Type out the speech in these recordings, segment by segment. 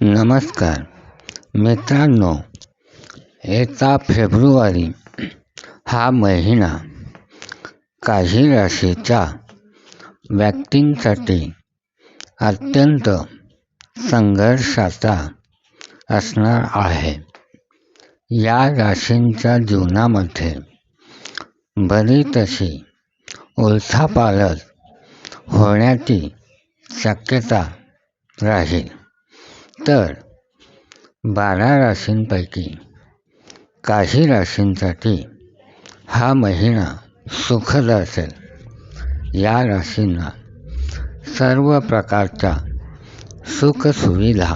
नमस्कार. मित्रांनो येता फेब्रुवारी हा महिना काही राशीच्या व्यक्तींसाठी अत्यंत संघर्षाचा असणार आहे. या राशींच्या जीवनामध्ये बरी तशी उलथापालथ होण्याची शक्यता राहील. तर बारा राशींपैकी काही राशींसाठी हा महिना सुखद असेल. या राशींना सर्व प्रकारच्या सुखसुविधा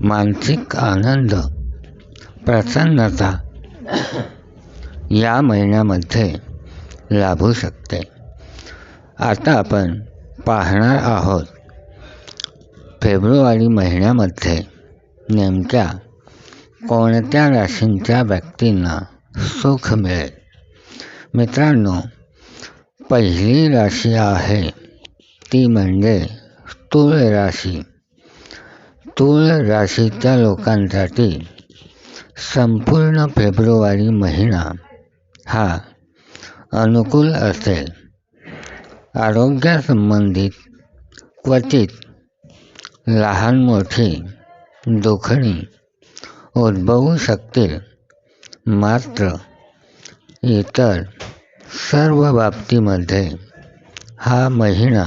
मानसिक आनंद प्रसन्नता या महिन्यामध्ये लाभू शकते. आता आपण पाहणार आहोत फेब्रुवारी महिन्यामध्ये नेमक्या कोणत्या राशींच्या व्यक्तींना सुख मिळेल? मित्रांनो पहिली राशी आहे ती म्हणजे तूळ राशी. तूळ राशीच्या लोकांसाठी संपूर्ण फेब्रुवारी महिना हा अनुकूल असेल. आरोग्यासंबंधित क्वचित लहान मोठी दुखणी उद्भवू शकतील मात्र इतर सर्व बाबतीमध्ये हा महिना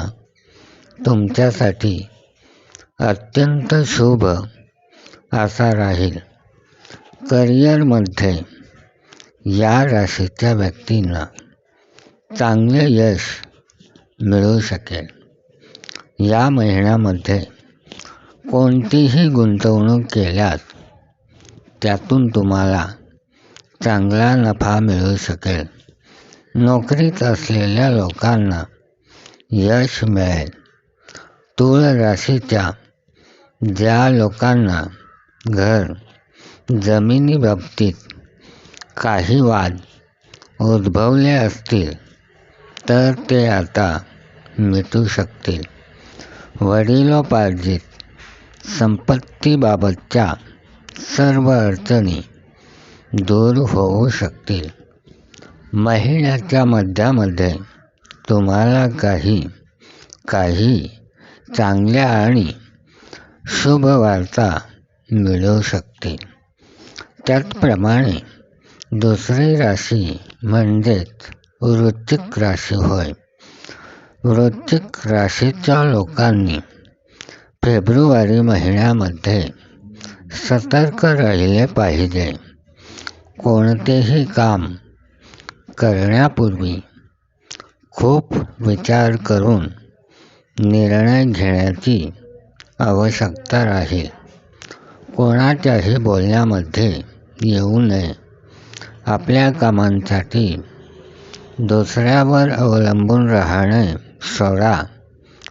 तुमच्यासाठी अत्यंत शुभ असा राहील. करिअरमध्ये या राशीच्या व्यक्तींना चांगले यश मिळू शकेल. या महिन्यामध्ये कोणतीही गुंतवणूक केल्यास त्यातून तुम्हाला चांगला नफा मिळू शकेल. नोकरीत असलेल्या लोकांना यश मिळेल. तूळ राशीच्या ज्या लोकांना घर जमिनी बाबतीत काही वाद उद्भवले असतील तर ते आता मिटू शकतील. वडिलोपार्जित संपत्तीबाबतच्या सर्व अडचणी दूर होऊ शकतील. महिन्याच्या मध्यामध्ये तुम्हाला काही काही चांगल्या आणि शुभ वार्ता मिळू शकतील. त्याचप्रमाणे दुसरी राशी म्हणजेच वृश्चिक राशी होय. वृश्चिक राशीच्या लोकांनी फेब्रुवारी महिन्यामध्ये सतर्क राहिले पाहिजे. कोणतेही काम करण्यापूर्वी खूप विचार करून निर्णय घेण्याची आवश्यकता राहील. कोणाच्याही बोलण्यामध्ये येऊ नये. आपल्या कामांसाठी दुसऱ्यावर अवलंबून राहणे सोडा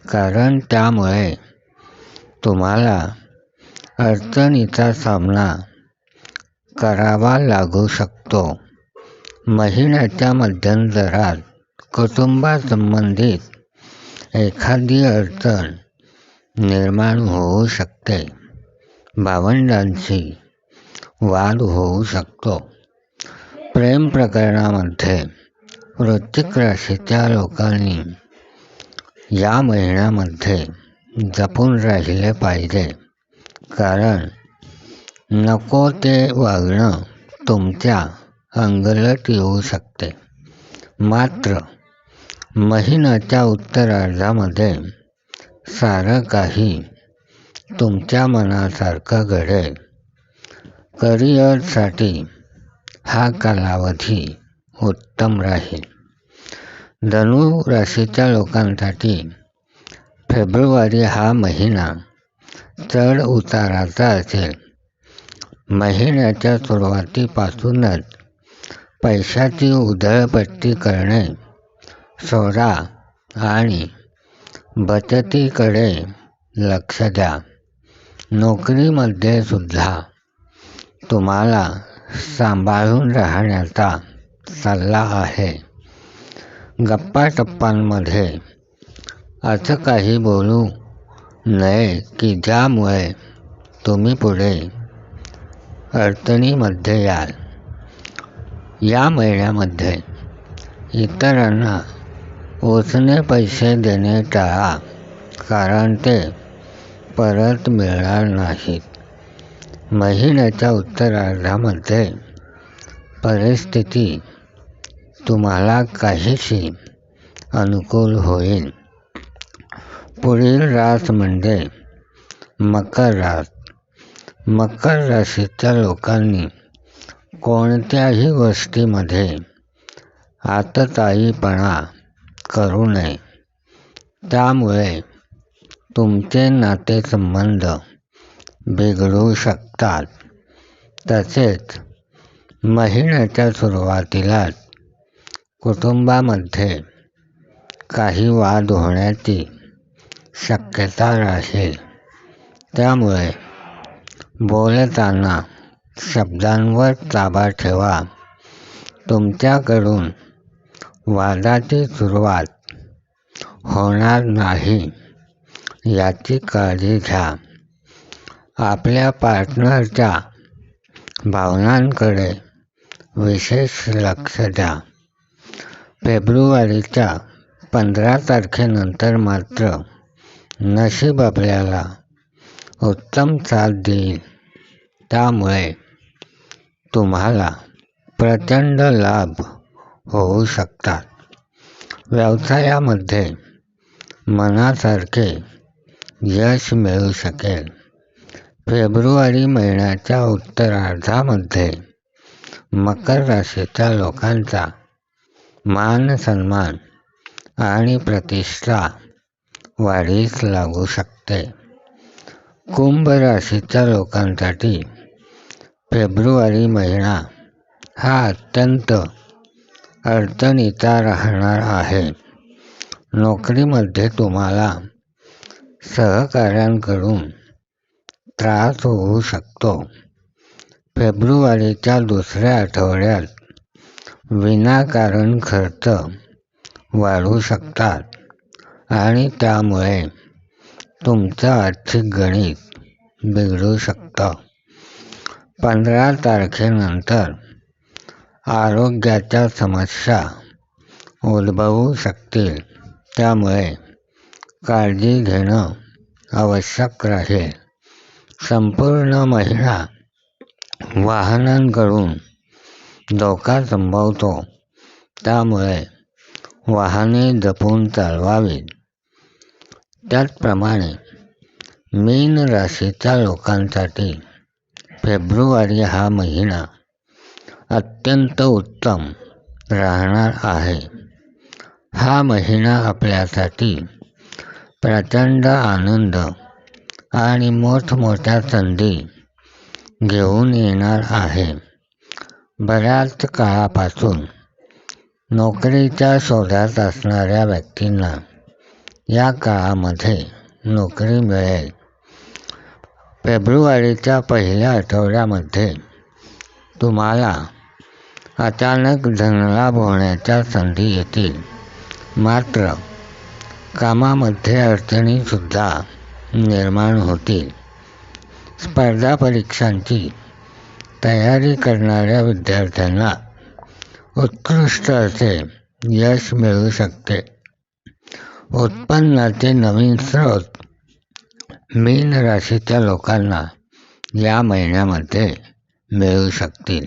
कारण त्यामुळे तुम्हाला अडचणीचा सामना करावा लागू शकतो. महिन्याच्या मध्यंतरात कुटुंबासंबंधित एखादी अडचण निर्माण होऊ शकते. भावंडांशी वाद होऊ शकतो. प्रेम प्रकरणामध्ये वृश्चिक राशीच्या लोकांनी या महिन्यामध्ये जपून राहिले पाहिजे. कारण नको ते वागणं तुमच्या अंगलट येऊ शकते. मात्र महिन्याच्या उत्तरार्धामध्ये सारं काही तुमच्या मनासारखं घडेल. करिअरसाठी हा कालावधी उत्तम राहील. धनु राशीच्या लोकांसाठी फेब्रुवारी हा महिना चढ उताराचा असेल. महिन्याच्या सुरुवातीपासूनच पैशाची उधळपट्टी करणे सोडा आणि बचतीकडे लक्ष द्या. नोकरीमध्ये सुद्धा तुम्हाला सांभाळून राहण्याचा सल्ला आहे. गप्पाटप्पांमध्ये असं काही बोलू. नये की ज्यामुळे तुम्ही पुढे अडचणीमध्ये याल. या महिन्यामध्ये इतरांना ओसने पैसे देणे टाळा कारण ते परत मिळणार नाहीत. महिन्याच्या उत्तरार्धामध्ये परिस्थिती तुम्हाला काहीशी अनुकूल होईल. पुढील रास म्हणजे मकर रास. मकर राशीच्या लोकांनी कोणत्याही गोष्टीमध्ये आतताईपणा करू नये. त्यामुळे तुमचे नातेसंबंध बिघडू शकतात. तसेच महिन्याच्या सुरुवातीलाच कुटुंबामध्ये काही वाद होण्याची शक्यता राहील त्यामुळे बोलताना शब्दांवर ताबा ठेवा. तुमच्याकडून वादाची सुरुवात होणार नाही. याची काळजी घ्या. आपल्या पार्टनरच्या भावनांकडे विशेष लक्ष द्या. फेब्रुवारीच्या पंधरा तारखेनंतर मात्र नशीब आपल्याला उत्तम साथ देईल. त्यामुळे तुम्हाला प्रचंड लाभ होऊ शकतात. व्यवसायामध्ये मनासारखे यश मिळू शकेल. फेब्रुवारी महिन्याच्या उत्तरार्धामध्ये मकर राशीच्या लोकांचा मान सन्मान आणि प्रतिष्ठा वाढीस लागू शकते. कुंभ राशीच्या लोकांसाठी फेब्रुवारी महिना हा अत्यंत अडचणीचा राहणार आहे. नोकरीमध्ये तुम्हाला सहकाऱ्यांकडून त्रास होऊ शकतो. फेब्रुवारीच्या दुसऱ्या आठवड्यात विनाकारण खर्च वाढू शकतात. आणि त्यामुळे तुमचं आर्थिक गणित बिघडू शकतं. पंधरा तारखेनंतर आरोग्याच्या समस्या उद्भवू शकतील. त्यामुळे काळजी घेणं आवश्यक राहील. संपूर्ण महिना वाहनांकडून धोका संभवतो. त्यामुळे वाहने जपून चालवावीत. त्याचप्रमाणे मीन राशीच्या लोकांसाठी फेब्रुवारी हा महिना अत्यंत उत्तम राहणार आहे. हा महिना आपल्यासाठी प्रचंड आनंद आणि मोठमोठ्या संधी घेऊन येणार आहे. बऱ्याच काळापासून नोकरीच्या शोधात असणाऱ्या व्यक्तींना या काळामध्ये नोकरी मिळेल. फेब्रुवारीच्या पहिल्या आठवड्यामध्ये तुम्हाला अचानक धनलाभ होण्याच्या संधी येतील. मात्र, कामामध्ये अडचणीसुद्धा निर्माण होतील. स्पर्धा परीक्षांची तयारी करणाऱ्या विद्यार्थ्यांना उत्कृष्ट असे यश मिळू शकते. उत्पन्नाचे नवीन स्रोत. मीन राशीच्या लोकांना या महिन्यामध्ये मिळू शकतील.